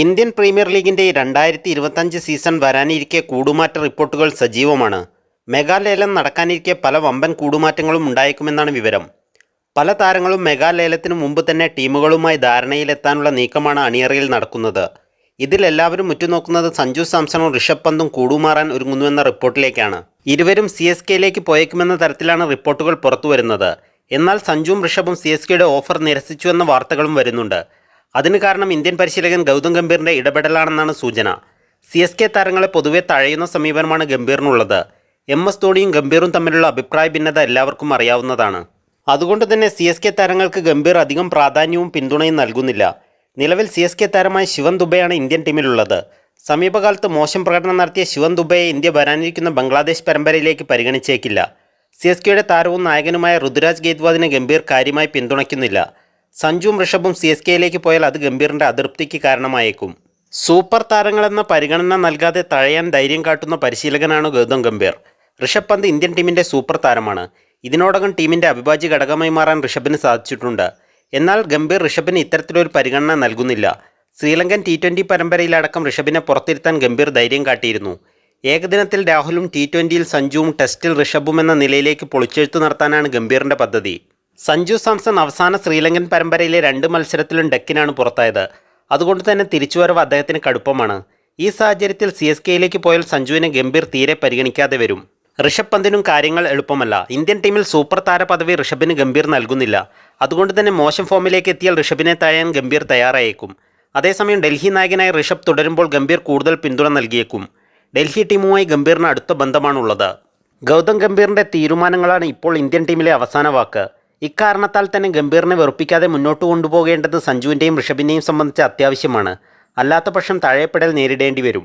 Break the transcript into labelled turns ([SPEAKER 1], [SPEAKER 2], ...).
[SPEAKER 1] Indian premier ലീഗിന്റെ രണ്ടായിരത്തി ഇരുപത്തഞ്ച് സീസൺ വരാനിരിക്കെ കൂടുമാറ്റ റിപ്പോർട്ടുകൾ സജീവമാണ്. മെഗാലേലം നടക്കാനിരിക്കെ പല വമ്പൻ കൂടുമാറ്റങ്ങളും ഉണ്ടായേക്കുമെന്നാണ് വിവരം. പല താരങ്ങളും മെഗാലേലത്തിനു മുമ്പ് തന്നെ ടീമുകളുമായി ധാരണയിലെത്താനുള്ള നീക്കമാണ് അണിയറയിൽ നടക്കുന്നത്. ഇതിലെല്ലാവരും ഉറ്റുനോക്കുന്നത് സഞ്ജു സാംസണും ഋഷഭ് പന്തും കൂടുമാറാൻ ഒരുങ്ങുന്നുവെന്ന റിപ്പോർട്ടിലേക്കാണ്. ഇരുവരും സി എസ് കെയിലേക്ക് പോയേക്കുമെന്ന തരത്തിലാണ് റിപ്പോർട്ടുകൾ പുറത്തുവരുന്നത്. എന്നാൽ സഞ്ജുവും ഋഷഭും സി എസ് കെയുടെ ഓഫർ നിരസിച്ചുവെന്ന വാർത്തകളും വരുന്നുണ്ട്. അതിന് കാരണം ഇന്ത്യൻ പരിശീലകൻ ഗൗതം ഗംഭീറിന്റെ ഇടപെടലാണെന്നാണ് സൂചന. സി എസ് കെ താരങ്ങളെ പൊതുവെ തഴയുന്ന സമീപനമാണ് ഗംഭീറിനുള്ളത്. എം എസ് ധോണിയും ഗംഭീറും തമ്മിലുള്ള അഭിപ്രായ ഭിന്നത എല്ലാവർക്കും അറിയാവുന്നതാണ്. അതുകൊണ്ട് തന്നെ സി എസ് കെ താരങ്ങൾക്ക് ഗംഭീർ അധികം പ്രാധാന്യവും പിന്തുണയും നൽകുന്നില്ല. നിലവിൽ സി എസ് കെ താരമായ ശിവൻ ദുബെയാണ് ഇന്ത്യൻ ടീമിലുള്ളത്. സമീപകാലത്ത് മോശം പ്രകടനം നടത്തിയ ശിവൻ ദുബെയെ ഇന്ത്യ വരാനിരിക്കുന്ന ബംഗ്ലാദേശ് പരമ്പരയിലേക്ക് പരിഗണിച്ചേക്കില്ല. സി എസ് കെയുടെ താരവും നായകനുമായ ഋതുരാജ് ഗേദ്വാദിനെ ഗംഭീർ കാര്യമായി പിന്തുണയ്ക്കുന്നില്ല. സഞ്ജുവും ഋഷഭും സി എസ് കെയിലേക്ക് പോയാൽ അത് ഗംഭീറിന്റെ അതൃപ്തിക്ക് കാരണമായേക്കും. സൂപ്പർ താരങ്ങളെന്ന പരിഗണന നൽകാതെ തഴയാൻ ധൈര്യം കാട്ടുന്ന പരിശീലകനാണ് ഗൗതം ഗംഭീർ. ഋഷഭ് പന്ത് ഇന്ത്യൻ ടീമിന്റെ സൂപ്പർ താരമാണ്. ഇതിനോടകം ടീമിന്റെ അവിഭാജ്യ ഘടകമായി മാറാൻ ഋഷഭിന് സാധിച്ചിട്ടുണ്ട്. എന്നാൽ ഗംഭീർ ഋഷഭിന് ഇത്തരത്തിലൊരു പരിഗണന നൽകുന്നില്ല. ശ്രീലങ്കൻ ടി ട്വന്റി പരമ്പരയിലടക്കം ഋഷഭിനെ പുറത്തിരുത്താൻ ഗംഭീർ ധൈര്യം കാട്ടിയിരുന്നു. ഏകദിനത്തിൽ രാഹുലും ടി ട്വന്റിയിൽ സഞ്ജുവും ടെസ്റ്റിൽ ഋഷഭും എന്ന നിലയിലേക്ക് പൊളിച്ചെഴുത്ത് നടത്താനാണ് ഗംഭീറിന്റെ പദ്ധതി. സഞ്ജു സാംസൺ അവസാന ശ്രീലങ്കൻ പരമ്പരയിലെ രണ്ട് മത്സരത്തിലും ഡെക്കിനാണ് പുറത്തായത്. അതുകൊണ്ട് തന്നെ തിരിച്ചുവരവ് അദ്ദേഹത്തിന് കടുപ്പമാണ്. ഈ സാഹചര്യത്തിൽ സി എസ് കെയിലേക്ക് പോയാൽ സഞ്ജുവിനെ ഗംഭീർ തീരെ പരിഗണിക്കാതെ വരും. ഋഷഭ് പന്തിനും കാര്യങ്ങൾ എളുപ്പമല്ല. ഇന്ത്യൻ ടീമിൽ സൂപ്പർ താര പദവി ഋഷഭിന് ഗംഭീർ നൽകുന്നില്ല. അതുകൊണ്ട് തന്നെ മോശം ഫോമിലേക്ക് എത്തിയാൽ ഋഷഭിനെ തഴയാൻ ഗംഭീർ തയ്യാറായേക്കും. അതേസമയം ഡൽഹി നായകനായ ഋഷഭ് തുടരുമ്പോൾ ഗംഭീർ കൂടുതൽ പിന്തുണ നൽകിയേക്കും. ഡൽഹി ടീമുമായി ഗംഭീറിന് അടുത്ത ബന്ധമാണുള്ളത്. ഗൗതം ഗംഭീറിന്റെ തീരുമാനങ്ങളാണ് ഇപ്പോൾ ഇന്ത്യൻ ടീമിലെ അവസാന വാക്ക്. ഇക്കാരണത്താൽ തന്നെ ഗംഭീറിനെ വെറുപ്പിക്കാതെ മുന്നോട്ട് കൊണ്ടുപോകേണ്ടത് സഞ്ജുവിന്റെയും ഋഷഭിന്റെയും സംബന്ധിച്ച് അത്യാവശ്യമാണ്. അല്ലാത്ത പക്ഷം തഴയപ്പെടൽ നേരിടേണ്ടി വരും.